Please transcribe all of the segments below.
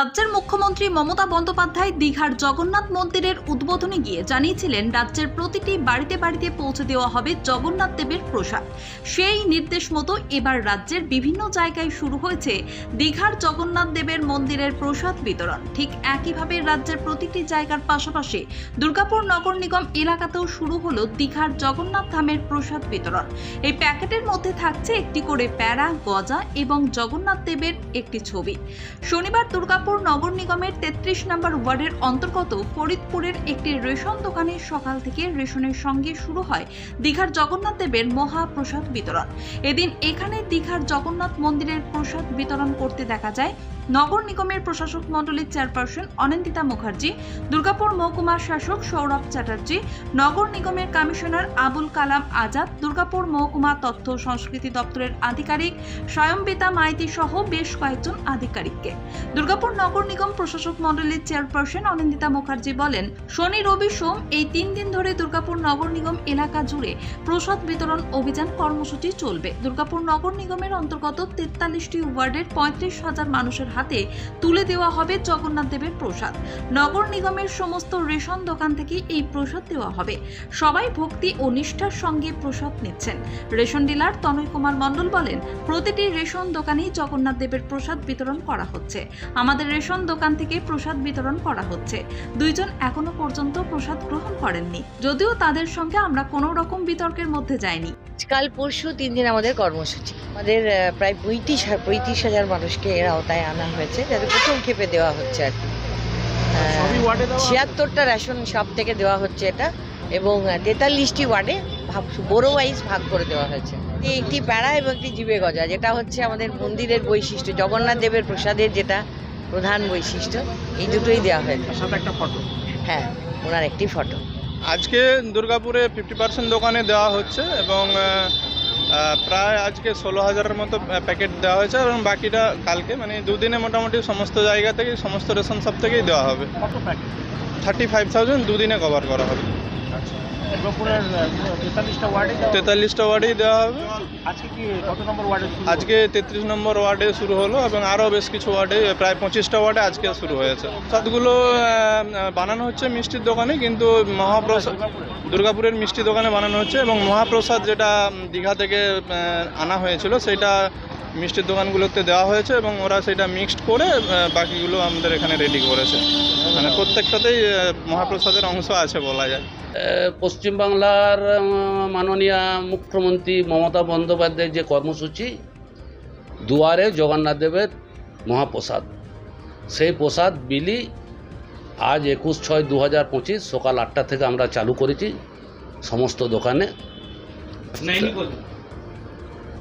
রাজ্যের মুখ্যমন্ত্রী মমতা বন্দ্যোপাধ্যায় দীঘার জগন্নাথ মন্দিরের উদ্বোধনে গিয়ে জানিয়েছিলেন, রাজ্যের প্রতিটি বাড়িতে বাড়িতে পৌঁছে দেওয়া হবে জগন্নাথ দেবের প্রসাদ। সেই নির্দেশ মতো এবার রাজ্যের বিভিন্ন জায়গায় শুরু হয়েছে দীঘার জগন্নাথ দেবের মন্দিরের প্রসাদ বিতরণ। ঠিক একইভাবে রাজ্যের প্রতিটি জায়গার পাশাপাশি দুর্গাপুর নগর নিগম এলাকাতেও শুরু হলো দীঘার জগন্নাথ ধামের প্রসাদ বিতরণ। এই প্যাকেটের মধ্যে থাকছে একটি করে প্যারা, গজা এবং জগন্নাথ দেবের একটি ছবি। শনিবার দুর্গাপুর নগর নিগমের তেত্রিশ নম্বর ওয়ার্ডের অন্তর্গত ফরিদপুরের একটি রেশন দোকানে সকাল থেকে রেশনের সঙ্গে শুরু হয় দীঘার জগন্নাথ দেবের মহাপ্রসাদ বিতরণ। এদিন এখানে দীঘার জগন্নাথ মন্দিরের প্রসাদ বিতরণ করতে দেখা যায় নগর নিগমের প্রশাসক মণ্ডলীর চেয়ারপারসন অনিন্দিতা মুখার্জি, দুর্গাপুর মহকুমার শাসক সৌরভ চ্যাটার্জি, নগর নিগমের কমিশনার আবুল কালাম আজাদ, দুর্গাপুর মহকুমা তথ্য সংস্কৃতি দপ্তরের আধিকারিক স্বয়ংবিতা মাইতি সহ বেশ কয়েকজন আধিকারিককে। দুর্গাপুর নগর নিগম প্রশাসক মণ্ডলীর চেয়ারপারসন অনিন্দিতা মুখার্জি বলেন, শনি, রবি, সোম এই তিন দিন ধরে দুর্গাপুর নগর নিগম এলাকা জুড়ে প্রসাদ বিতরণ অভিযান কর্মসূচি চলবে। দুর্গাপুর নগর নিগমের অন্তর্গত তেতাল্লিশটি ওয়ার্ডের পঁয়ত্রিশ হাজার মানুষের হাতে তুলে দেওয়া হবে জগন্নাথ দেবের প্রসাদ। নগর নিগমের সমস্ত রেশন দোকান থেকে এই প্রসাদ দেওয়া হবে। সবাই ভক্তি ও নিষ্ঠার সঙ্গে প্রসাদ নিচ্ছেন। রেশন ডিলার তনয় কুমার মণ্ডল বলেন, প্রতিটি রেশন দোকানেই জগন্নাথ দেবের প্রসাদ বিতরণ করা হচ্ছে। আমাদের রেশন দোকান থেকে প্রসাদ বিতরণ করা হচ্ছে। দুইজন এখনও পর্যন্ত প্রসাদ গ্রহণ করেননি। যদিও তাদের সঙ্গে আমরা কোনো রকম বিতর্কের মধ্যে যাইনি। কাল পরশু তিন দিন আমাদের কর্মসূচি। আমাদের প্রায় পঁয়ত্রিশ পঁয়ত্রিশ হাজার মানুষকে এর আওতায় আনা হয়েছে যাদের প্রথম ক্ষেপে দেওয়া হচ্ছে আর কি। ছিয়াত্তরটা রেশন শপ থেকে দেওয়া হচ্ছে এটা এবং তেতাল্লিশটি ওয়ার্ডে ভাগ বড়ো ওয়াইজ ভাগ করে দেওয়া হয়েছে। একটি প্যাড়া এবং একটি জিবে গজা যেটা হচ্ছে আমাদের মন্দিরের বৈশিষ্ট্য জগন্নাথ দেবের প্রসাদের যেটা প্রধান বৈশিষ্ট্য এই দুটোই দেওয়া হয়েছে। হ্যাঁ ওনার একটি ফটো আজকে দুর্গাপুরে ফিফটি পার্সেন্ট দোকানে দেওয়া হচ্ছে এবং প্রায় আজকে ষোলো হাজারের মতো প্যাকেট দেওয়া হয়েছে এবং বাকিটা কালকে মানে দুদিনে মোটামুটি সমস্ত জায়গা থেকে সমস্ত রেশন সব থেকেই দেওয়া হবে। থার্টি ফাইভ থাউজেন্ড দুদিনে কভার করা হবে। আচ্ছা। তেতাল্লিশটা ওয়ার্ডেই দেওয়া হবে। আজকে তেত্রিশ নম্বর ওয়ার্ডে শুরু হলো এবং আরও বেশ কিছু ওয়ার্ডে প্রায় পঁচিশটা ওয়ার্ডে আজকে শুরু হয়েছে। প্রসাদগুলো বানানো হচ্ছে মিষ্টির দোকানে কিন্তু মহাপ্রসাদ দুর্গাপুরের মিষ্টি দোকানে বানানো হচ্ছে এবং মহাপ্রসাদ যেটা দীঘা থেকে আনা হয়েছিল সেটা মিষ্টির দোকানগুলোতে দেওয়া হয়েছে এবং ওরা সেটা মিক্সড করে বাকিগুলো আমাদের এখানে রেডি করেছে। মানে প্রত্যেকটাতেই মহাপ্রসাদের অংশ আছে বলা যায়। পশ্চিমবাংলার মাননীয় মুখ্যমন্ত্রী মমতা বন্দ্যোপাধ্যায়ের যে কর্মসূচি দুয়ারে জগন্নাথ দেবের মহাপ্রসাদ। সেই প্রসাদ বিলি আজ একুশ ছয় দু হাজার পঁচিশ সকাল আটটা থেকে আমরা চালু করেছি সমস্ত দোকানে।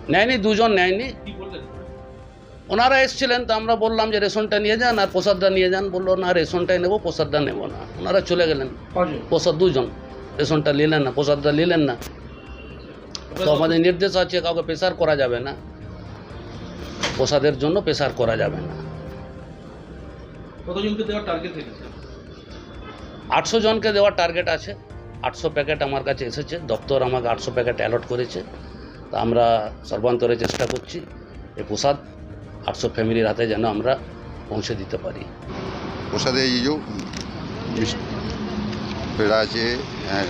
নেয়নি দুজন নেয়নি। ওনারা এসেছিলেন তো আমরা বললাম যে রেশনটা নিয়ে যান আর প্রসাদটা নিয়ে যান। বলল না রেশনটাই নেব প্রসাদটা নেব না। ওনারা চলে গেলেন। প্রসাদ দুজন। রেশনটা নিলেন না প্রসাদটা নিলেন না। তো আমাদের নির্দেশ আছে কাউকে প্রেসার করা যাবে না। প্রসাদের জন্য প্রেসার করা যাবে না। আটশো জনকে দেওয়ার টার্গেট আছে। আটশো প্যাকেট আমার কাছে এসেছে। দপ্তর আমাকে আটশো প্যাকেট অ্যালট করেছে। তা আমরা সর্বান্তরে চেষ্টা করছি এই প্রসাদ আটশো ফ্যামিলির হাতে যেন আমরা পৌঁছে দিতে পারি। প্রসাদে এই যে মিষ্টি পেড়া আছে হ্যাঁ,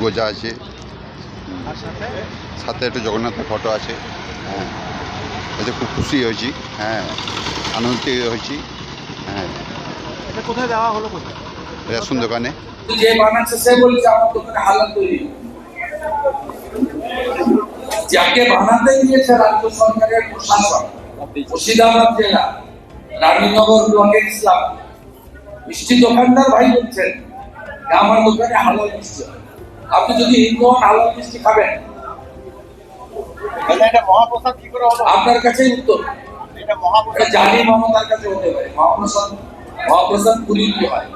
গোজা আছে সাথে সাথে একটু জগন্নাথের ফটো আছে হ্যাঁ এতে খুব খুশি হয়েছি হ্যাঁ আনন্দিত হয়েছি হ্যাঁ। এটা কোথায় দেওয়া হলো কোথায়? রেশন দোকানে। যে বানাচ্ছে সে বলছে আমার দোকানে হালাল তৈরি। যাকে বানাতে দিয়েছে রাজ্য সরকারের প্রশাসন মুর্শিদাবাদ জেলা রানীনগর ব্লকের ইসলাম। মিষ্টি দোকানদার ভাই বলছেন আমার দোকানে হালাল মিষ্টি আপনি যদি হিন্দু হন হালাল মিষ্টি খাবেন তাহলে এটা মহাপ্রসাদ কি করে আপনার কাছেই উত্তর। জানি মমতার কাছে হতে পারে। মহাপ্রসাদ মহাপ্রসাদ পুরী হয়?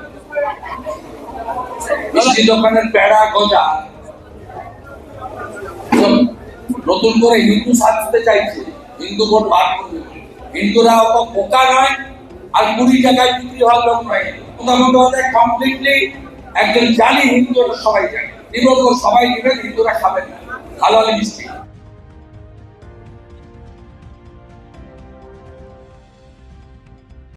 মিষ্টি দোকানের প্যাড়া গজা। নতুন করে হিন্দু সাজতে চাইছে। হিন্দু ভোট বার করবে। হিন্দুরা অত পোকা নয়, আর কুড়ি জায়গায় বিক্রি হওয়ার লোক নয়। মোটামুটি কমপ্লিটলি একজন জানি হিন্দু ওরা সবাই জানে। নিবন্ধ সবাই নেবেন হিন্দুরা খাবেন না। হালাল মিষ্টি।